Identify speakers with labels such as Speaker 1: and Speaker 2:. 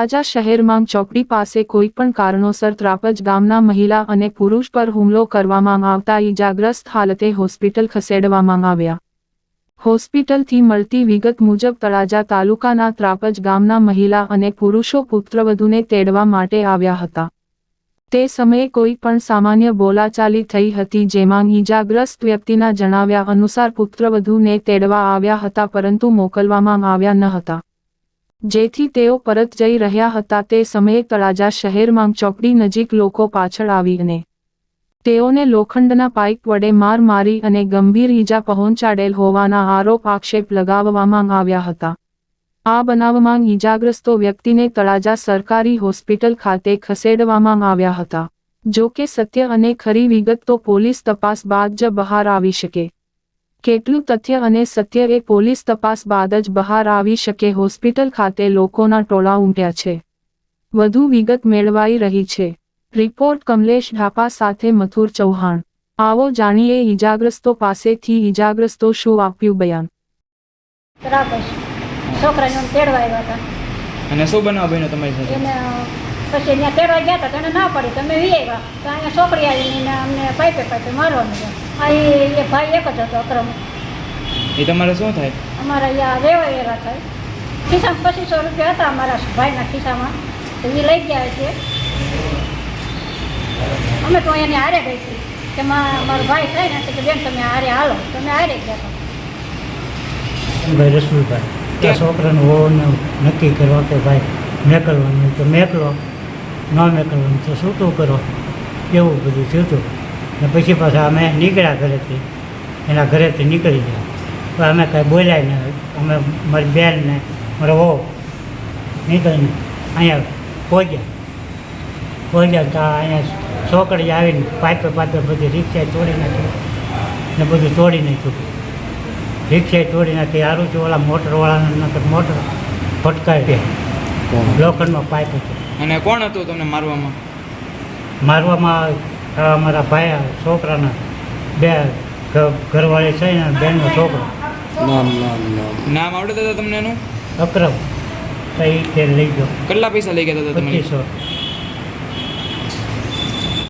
Speaker 1: તળાજા શહેરમાં ચોકડી પાસે કોઈ પણ કારણોસર ત્રાપજ ગામના મહિલા અને પુરુષ પર હુમલો કરવામાં આવતા ઈજાગ્રસ્ત હાલતે હોસ્પિટલ ખસેડવામાં આવ્યા. હોસ્પિટલથી મળતી વિગત મુજબ તળાજા તાલુકાના ત્રાપજ ગામના મહિલા અને પુરુષો પુત્રવધુને તેડવા માટે આવ્યા હતા. તે સમયે કોઈ પણ સામાન્ય બોલાચાલી થઈ હતી જેમાં ઈજાગ્રસ્ત વ્યક્તિના જણાવ્યા અનુસાર પુત્રવધુને તેડવા આવ્યા હતા પરંતુ મોકલવામાં આવ્યા ન હતા. જેથી તેઓ પરત જઈ રહ્યા હતા તે સમયે તળાજા શહેરમાં ચોકડી નજીક લોકો પાછળ આવીને તેઓને લોખંડના પાઇપ વડે માર મારી અને ગંભીર ઈજા પહોંચાડેલ હોવાના આરોપ આક્ષેપ લગાવવામાં આવ્યા હતા. આ બનાવમાં ઈજાગ્રસ્તો વ્યક્તિને તળાજા સરકારી હોસ્પિટલ ખાતે ખસેડવામાં આવ્યા હતા. જો કે સત્ય અને ખરી વિગત તો પોલીસ તપાસ બાદ જ બહાર આવી શકે. કેટલું તથ્ય અને સત્ય એ પોલીસ તપાસ બાદ જ બહાર આવી શકે હોસ્પિટલ ખાતે લોકોના ટોળા ઉમટ્યા છે. વધુ વિગત મેળવાઈ રહી છે. રિપોર્ટ કમલેશ ઢાપા સાથે મથુર ચૌહાણ. આવો જાણીએ ઈજાગ્રસ્તો પાસેથી ઈજાગ્રસ્તો શું આપ્યું બયાન?
Speaker 2: છોકરાને તેડવા આવ્યા હતા.
Speaker 3: અને શું બનાવ બન્યો તમારી સાથે?
Speaker 2: એને પછી ત્યાં તેડવા ગયા હતા તો એને ના પડી. તમે વી આવ્યા તો અહીંયા છોકરી આવીને એને અમને પાઇપે પાઇપે મારવાનું છે અહીં એ ભાઈ એક જ હતો અક્રમ.
Speaker 3: એ તમારે શું થાય?
Speaker 2: અમારા અહીંયા વેવા વેરા થાય. ખિસ્સામાં પચીસો રૂપિયા હતા અમારા ભાઈના ખિસ્સામાં. તો એ લઈ ગયા છે. અમે તો અહીંયાની હારે ગઈ હતી કે મારો ભાઈ થાય ને કે બેન તમે હારે હાલો. તમે હારે ગયા હતા.
Speaker 4: ભાઈ રશ્મિભાઈ ત્યાં છોકરાનું હોવાનું નક્કી કરવા કે ભાઈ મેકલવાનું તો મેકલો. ન મેકલવાનું તો છૂટું કરો? એવું બધું થયું હતું ને પછી પાછા અમે નીકળ્યા ઘરેથી. એના ઘરેથી નીકળી ગયા. તો અમે કાંઈ બોલ્યા નહીં. અમે મારી બેન ને મારો વહુ નીકળીને અહીંયા પહોંચ્યા. પહોંચ્યા તો અહીંયા છોકરી આવીને પાઇપે પાઇપે બધી રિક્ષા તોડી નાખી ને બધું તોડી નાખ્યું. રિક્ષાએ તોડી નાખી. સારું છે ઓલા મોટરવાળાને નકર મોટર ફટકારી લોખંડમાં પાઇપ હતો.
Speaker 3: અને કોણ હતું તમને મારવામાં?
Speaker 4: મારવામાં અમારા ભાઈ છોકરાના બે ઘ- ઘરવાળી છે ને બેનનો છોકરો.
Speaker 3: નામ આવડે દાદા તમને એનું?
Speaker 4: અક્રમ. કઈ લઈ ગયો.
Speaker 3: કેટલા પૈસા લઈ ગયા હતા તમે
Speaker 4: પચીસો.